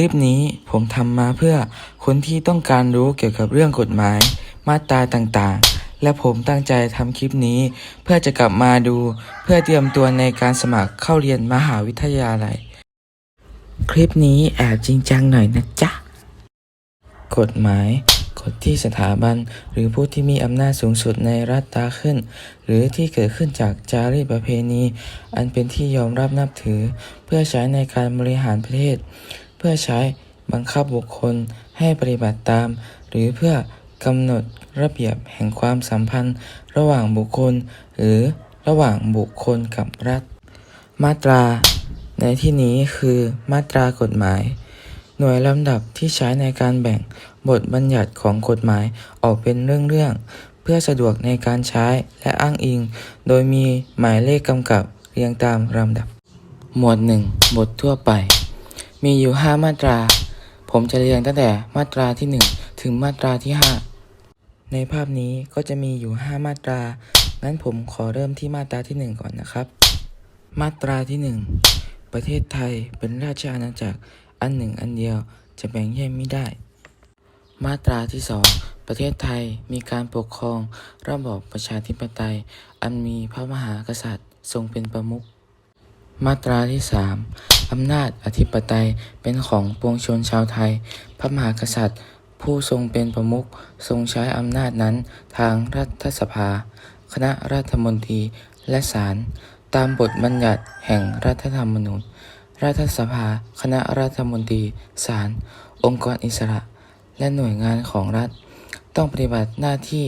ลิปนี้ผมทำมาเพื่อคนที่ต้องการรู้เกี่ยวกับเรื่องกฎหมาย มาตราต่างๆ และผมตั้งใจทำคลิปนี้ เพื่อจะกลับมาดู เพื่อเตรียมตัวในการสมัครเข้าเรียนมหาวิทยาลัย คลิปนี้แอบจริงจังหน่อยนะจ๊ะ กฎหมายกฎที่สถาบัน หรือผู้ที่มีอำนาจสูงสุดในรัฐตราขึ้น หรือที่เกิดขึ้นจากจารีตประเพณี อันเป็นที่ยอมรับนับถือ เพื่อใช้ในการบริหารประเทศ เพื่อใช้บังคับบุคคลให้ปฏิบัติตาม หรือเพื่อกำหนดระเบียบแห่งความสัมพันธ์ ระหว่างบุคคล หรือระหว่างบุคคลกับรัฐ มาตรา ในที่นี้คือมาตรากฎหมาย หน่วยลำดับที่ใช้ในการแบ่งบทบัญญัติของกฎหมายออกเป็นเรื่องๆเพื่อสะดวกในการใช้และอ้างอิง โดยมีหมายเลขกำกับเรียงตามลำดับ หมวด 1 บททั่วไป มีอยู่ 5 มาตรา ผมจะเรียงตั้งแต่มาตราที่ 1 ถึงมาตราที่ 5 ในภาพนี้ก็จะมีอยู่ 5 มาตรา งั้นผมขอเริ่มที่มาตราที่ 1 ก่อนนะครับ มาตราที่ 1 ประเทศไทยเป็นราชอาณาจักรอันหนึ่งอันเดียวจะแบ่งแยกไม่ได้ มาตราที่ 2 ประเทศไทยมีการปกครองระบอบประชาธิปไตย อันมีพระมหากษัตริย์ทรงเป็นประมุขมาตราที่ 3 อำนาจอธิปไตยเป็นของปวงชนชาวไทย พระมหากษัตริย์ ผู้ทรงเป็นประมุขทรงใช้อำนาจนั้นทางรัฐสภา คณะรัฐมนตรีและศาลตามบทบัญญัติแห่งรัฐธรรมนูญ รัฐสภา คณะรัฐมนตรีศาลองค์กรอิสระ และหน่วยงานของรัฐ ต้องปฏิบัติหน้าที่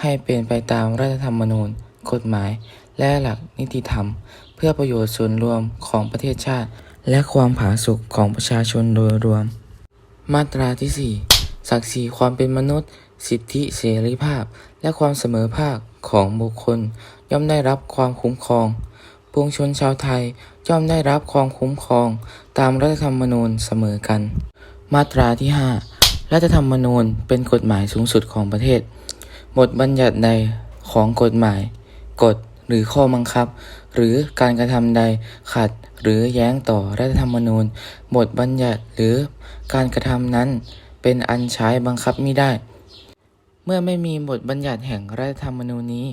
ให้เป็นไปตามรัฐธรรมนูญ กฎหมาย และหลักนิติธรรม เพื่อประโยชน์ส่วนรวมของประเทศชาติ และความผาสุกของประชาชนโดยรวม มาตราที่ 4 ศักดิ์ศรีความเป็นมนุษย์ สิทธิเสรีภาพ และความเสมอภาคของบุคคล ย่อมได้รับความคุ้มครองปวงชนชาวไทยย่อมได้รับความคุ้มครอง ตามรัฐธรรมนูญเสมอกัน มาตราที่ 5 รัฐธรรมนูญเป็นกฎหมายสูงสุดของประเทศ บทบัญญัติใดของกฎหมาย กฎหรือข้อบังคับ หรือการกระทำใดขัดหรือแย้งต่อรัฐธรรมนูญ บทบัญญัติหรือการกระทำนั้น เป็นอันใช้บังคับมิได้ เมื่อไม่มีบทบัญญัติแห่งรัฐธรรมนูญนี้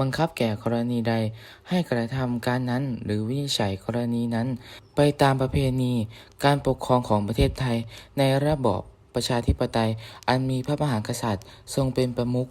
บังคับแก่กรณีใด ให้กระทำการนั้นหรือวินิจฉัยกรณีนั้น ไปตามประเพณี การปกครองของประเทศไทย ในระบอบประชาธิปไตย อันมีพระมหากษัตริย์ทรงเป็นประมุข